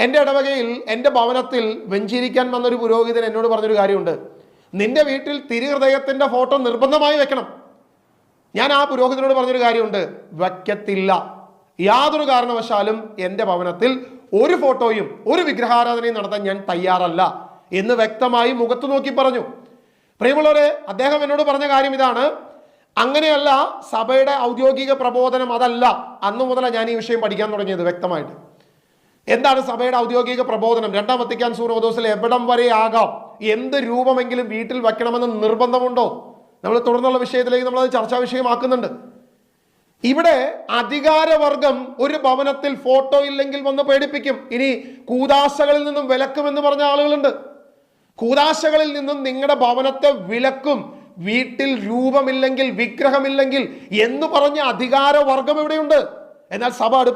എന്റെ ഇടവകയിൽ എന്റെ ഭവനത്തിൽ വെഞ്ചിരിക്കാൻ വന്നൊരു പുരോഹിതൻ എന്നോട് പറഞ്ഞൊരു കാര്യമുണ്ട്. നിന്റെ വീട്ടിൽ തിരുഹൃദയത്തിന്റെ ഫോട്ടോ നിർബന്ധമായി വെക്കണം. ഞാൻ ആ പുരോഹിതനോട് പറഞ്ഞൊരു കാര്യമുണ്ട്. വയ്ക്കത്തില്ല. യാതൊരു കാരണവശാലും എന്റെ ഭവനത്തിൽ ഒരു ഫോട്ടോയും ഒരു വിഗ്രഹാരാധനയും നടത്താൻ ഞാൻ തയ്യാറല്ല എന്ന് വ്യക്തമായി മുഖത്ത് നോക്കി പറഞ്ഞു. പ്രിയമുള്ളവരെ അദ്ദേഹം എന്നോട് പറഞ്ഞ കാര്യം ഇതാണ്. അങ്ങനെയല്ല സഭയുടെ ഔദ്യോഗിക പ്രബോധനം അതല്ല. അന്നു മുതലാണ് ഞാൻ ഈ വിഷയം പഠിക്കാൻ തുടങ്ങിയത് വ്യക്തമായിട്ട്. എന്താണ് സഭയുടെ ഔദ്യോഗിക പ്രബോധനം? രണ്ടാം വത്തിക്കാൻ സൂറോദോസിൽ എവിടം വരെ ആകാം? എന്ത് രൂപമെങ്കിലും വീട്ടിൽ വെക്കണമെന്ന് നിർബന്ധമുണ്ടോ? നമ്മൾ തുടർന്നുള്ള വിഷയത്തിലേക്ക് നമ്മളത് ചർച്ചാ വിഷയമാക്കുന്നുണ്ട്. ഇവിടെ അധികാരവർഗം ഒരു ഭവനത്തിൽ ഫോട്ടോ ഇല്ലെങ്കിൽ വന്ന് പേടിപ്പിക്കും. ഇനി കൂതാശകളിൽ നിന്നും വിലക്കുമെന്ന് പറഞ്ഞ ആളുകളുണ്ട്. കൂതാശകളിൽ നിന്നും നിങ്ങളുടെ ഭവനത്തെ വിലക്കും. വീട്ടിൽ രൂപമില്ലെങ്കിൽ വിഗ്രഹമില്ലെങ്കിൽ എന്ന് പറഞ്ഞ അധികാരവർഗം ഇവിടെയുണ്ട്. എന്നാൽ സഭ അത്